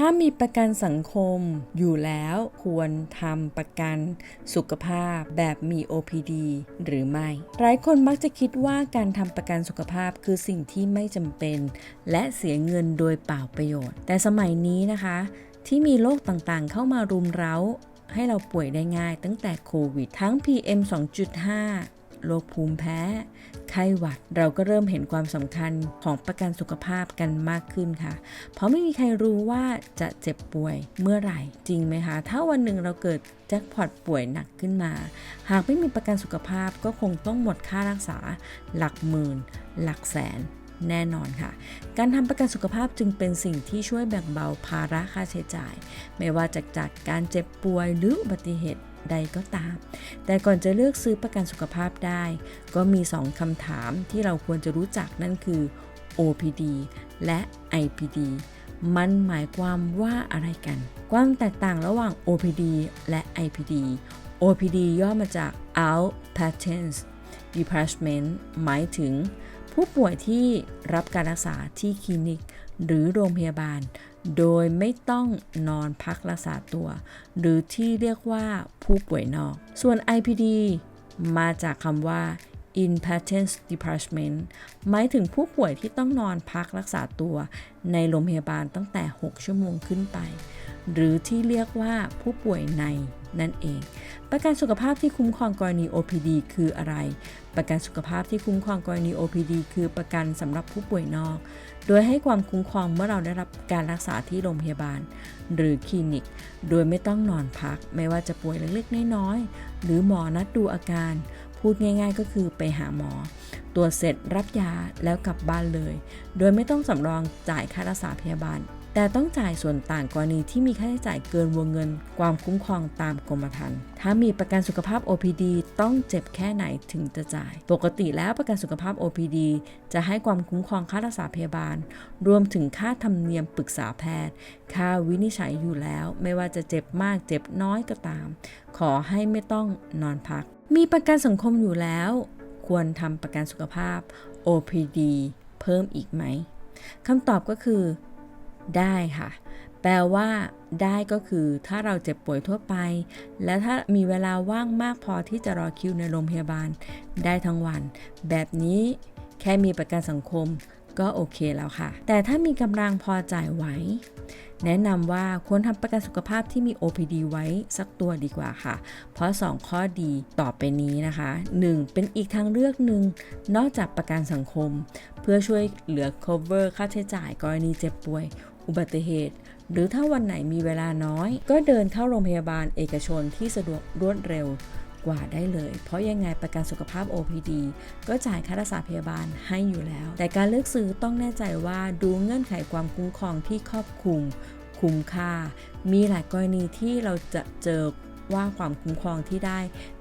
ถ้ามีประกันสังคมอยู่แล้วควรทำประกันสุขภาพแบบมี OPD หรือไม่ หลายคนมักจะคิดว่าการทำประกันสุขภาพคือสิ่งที่ไม่จำเป็น และเสียเงินโดยเปล่าประโยชน์ แต่สมัยนี้นะคะ ที่มีโรคต่างๆ เข้ามารุมเร้าให้เราป่วยได้ง่ายตั้งแต่โควิด ทั้ง PM 2.5 โรคภูมิแพ้ ไข้หวัด เราก็เริ่มเห็นความสำคัญของประกันสุขภาพกันมากขึ้นค่ะ เพราะไม่มีใครรู้ว่าจะเจ็บป่วยเมื่อไหร่จริงไหมคะ ถ้าวันหนึ่งเราเกิดแจ็คพอตป่วยหนักขึ้นมา หากไม่มีประกันสุขภาพก็คงต้องหมดค่ารักษา หลักหมื่น หลักแสน แน่นอนค่ะ การทำประกันสุขภาพจึงเป็นสิ่งที่ช่วยแบ่งเบาภาระค่าใช้จ่าย ไม่ว่าจากจากการเจ็บป่วยหรืออุบัติเหตุใดก็ตาม แต่ก่อนจะเลือกซื้อประกันสุขภาพได้ ก็มี 2คำถามที่เราควรจะรู้จักนั่นคือ OPD และ IPD มันหมายความว่าอะไรกัน ความแตกต่างระหว่าง OPD และ IPD OPD ย่อมาจาก Outpatients Department หมายถึง ผู้ป่วยที่รับการรักษาที่คลินิก หรือโรงพยาบาล โดยไม่ต้องนอนพักรักษาตัว หรือที่เรียกว่าผู้ป่วยนอก ส่วน IPD มาจากคำว่า inpatient department หมายถึงผู้ป่วยที่ต้องนอนพักรักษาตัวในโรงพยาบาลตั้งแต่ 6 ชั่วโมงขึ้นไป หรือที่เรียกว่าผู้ป่วยในนั่นเอง ประกันสุขภาพที่คุ้มครองกรณี OPD คืออะไร ประกันสุขภาพที่คุ้มครองกรณี OPD คือประกันสำหรับผู้ป่วยนอก โดยให้ความคุ้มครองเมื่อเราได้รับการรักษาที่โรงพยาบาล หรือคลินิก โดยไม่ต้องนอนพัก ไม่ว่าจะป่วยเล็กๆน้อยๆหรือหมอนัดดูอาการ พูดง่าย ๆ ก็คือไปหาหมอตรวจเสร็จรับยาแล้วกลับบ้านเลย โดยไม่ต้องสำรองจ่ายค่ารักษาพยาบาล แต่ต้องจ่ายส่วนต่างกรณีที่มีค่าใช้จ่ายเกินวงเงิน ความคุ้มครองตามกรมธรรม์ถ้ามีประกันสุขภาพ OPD ต้องเจ็บแค่ไหนถึงจะจ่าย ปกติแล้วประกันสุขภาพ OPD จะให้ความคุ้มครองค่ารักษาพยาบาล รวมถึงค่าธรรมเนียมปรึกษาแพทย์ ค่าวินิจฉัยอยู่แล้ว ไม่ว่าจะเจ็บมากเจ็บน้อยก็ตาม ขอให้ไม่ต้องนอนพัก มีประกันสังคมอยู่แล้ว ควรทำประกันสุขภาพ OPD เพิ่มอีกไหมคำตอบก็คือ ได้ค่ะ แปลว่าได้ก็คือถ้าเราเจ็บป่วยทั่วไป และถ้ามีเวลาว่างมากพอที่จะรอคิวในโรงพยาบาล ได้ทั้งวัน แบบนี้แค่มีประกันสังคม ก็โอเคแล้วค่ะ แต่ถ้ามีกำลังพอจ่ายไหว แนะนำว่าควรทำประกันสุขภาพที่มี OPD ไว้สักตัวดีกว่าค่ะ เพราะ 2 ข้อดีต่อไปนี้นะคะ 1. เป็นอีกทางเลือกหนึ่งนอกจากประกันสังคม เพื่อช่วยเหลือ cover ค่าใช้จ่ายกรณีเจ็บป่วย อุบัติเหตุหรือถ้าวันไหนมีเวลาน้อย ก็เดินเข้าโรงพยาบาลเอกชนที่สะดวกรวดเร็ว กว่าได้เลย เพราะยังไงประกันสุขภาพ OPD ก็จ่ายค่ารักษาพยาบาลให้อยู่แล้ว แต่การเลือกซื้อต้องแน่ใจว่าดูเงื่อนไขความคุ้มครองที่ครอบคลุมคุ้มค่า มีหลายกรณีที่เราจะเจอว่าความคุ้มครองที่ได้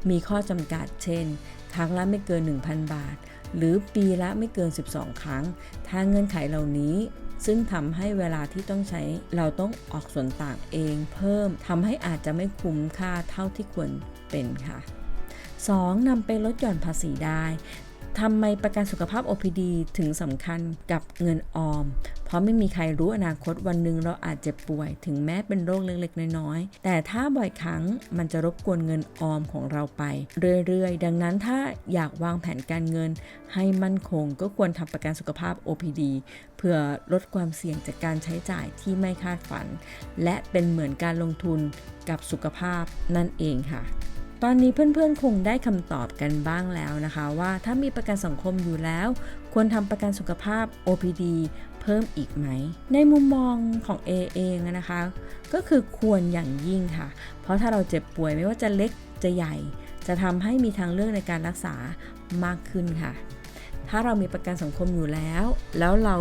มีข้อจำกัด เช่น ครั้งละไม่เกิน 1,000 บาท หรือปีละไม่เกิน 12 ครั้ง ถ้าเงื่อนไขเหล่านี้ซึ่งทำให้เวลาที่ต้องใช้เราต้องออกส่วนต่างเองเพิ่มทำให้อาจจะไม่คุ้มค่าเท่าที่ควร เป็นค่ะ 2. นำไปลดหย่อนภาษีได้ทำไมประกันสุขภาพ OPD ถึงสำคัญกับเงินออม เพราะไม่มีใครรู้อนาคตวันหนึ่งเราอาจเจ็บป่วย ถึงแม้เป็นโรคเล็กๆ น้อยๆ แต่ถ้าบ่อยครั้งมันจะรบกวนเงินออมของเราไป เรื่อยๆ ดังนั้นถ้าอยากวางแผนการเงิน ให้มั่นคงก็ควรทำประกันสุขภาพ OPD เพื่อลดความเสี่ยงจากการใช้จ่ายที่ไม่คาดฝัน และเป็นเหมือนการลงทุนกับสุขภาพนั่นเองค่ะ ตอนนี้เพื่อนๆคงได้คำตอบกันบ้างแล้วนะคะ ว่าถ้ามีประกันสังคมอยู่แล้ว ควรทำประกันสุขภาพ OPD เพิ่มอีกไหม ในมุมมองของ A เองนะคะ ก็คือควรอย่างยิ่งค่ะ เพราะถ้าเราเจ็บป่วยไม่ว่าจะเล็กจะใหญ่ จะทำให้มีทางเลือกในการรักษามากขึ้นค่ะ ถ้าเรามีประกันสังคมอยู่แล้ว แล้วเรา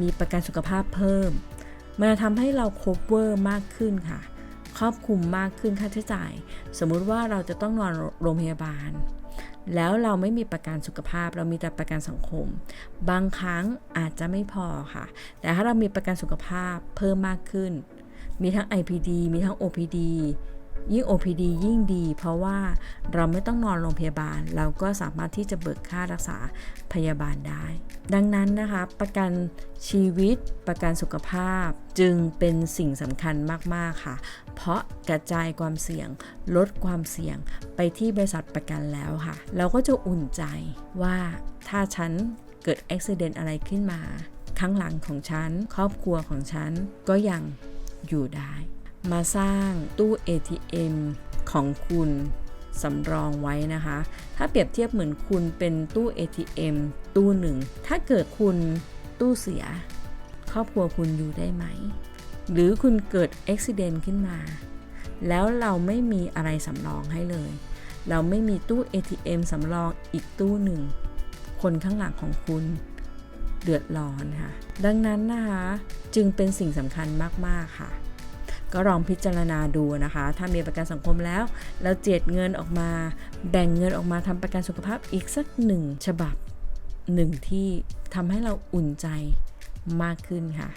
มีประกันสุขภาพเพิ่ม มันจะทำให้เรา cover มากขึ้นค่ะ ครอบคลุมมากขึ้นค่าใช้จ่าย สมมุติว่าเราจะต้องนอนโรงพยาบาล แล้วเราไม่มีประกันสุขภาพ เรามีแต่ประกันสังคม บางครั้งอาจจะไม่พอค่ะ แต่ถ้าเรามีประกันสุขภาพเพิ่มมากขึ้น มีทั้ง IPD มีทั้ง OPD ยิ่ง OPD ยิ่งดี เพราะว่าเราไม่ต้องนอนโรงพยาบาล เราก็สามารถที่จะเบิกค่ารักษาพยาบาลได้ ดังนั้นนะคะ ประกันชีวิตประกันสุขภาพจึงเป็นสิ่งสำคัญมาก ๆ ค่ะ เพราะกระจายความเสี่ยง ลดความเสี่ยงไปที่บริษัทประกันแล้วค่ะ เราก็จะอุ่นใจว่าถ้าฉันเกิดอุบิเหตุอะไรขึ้นมา ข้างหลังของฉัน ครอบครัวของฉันก็ยังอยู่ได้ มาสร้างตู้ ATM ของคุณสำรองไว้นะคะ ถ้าเปรียบเทียบเหมือนคุณเป็นตู้ ATM ตู้หนึ่ง ถ้าเกิดคุณตู้เสีย ครอบครัวคุณอยู่ได้ไหม หรือคุณเกิดอุบิเหตุขึ้นมา แล้วเราไม่มีอะไรสำรองให้เลย เราไม่มีตู้ ATM สำรองอีกตู้หนึ่ง คนข้างหลังของคุณเดือดร้อนค่ะ ดังนั้นนะคะ จึงเป็นสิ่งสำคัญมาก ๆ ค่ะ ก็ลองพิจารณาดูนะคะ ถ้ามีประกันสังคมแล้วแล้วเจ็ดเงินออกมา แบ่งเงินออกมาทำประกันสุขภาพอีกสักหนึ่งฉบับหนึ่งที่ทำให้เราอุ่นใจมากขึ้นค่ะ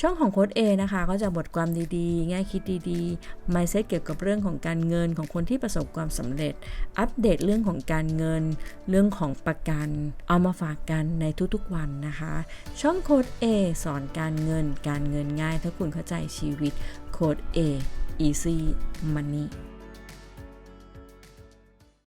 ช่องของโค้ด A นะคะ ก็จะบทความดีๆ แง่คิดดีๆ mindset เกี่ยวกับเรื่องของการเงินของคนที่ประสบความสำเร็จ อัปเดตเรื่องของการเงิน เรื่องของประกัน เอามาฝากกันในทุกๆวันนะคะ ช่องโค้ด A สอนการเงิน การเงินง่าย ถ้าคุณเข้าใจชีวิต โค้ด A easy money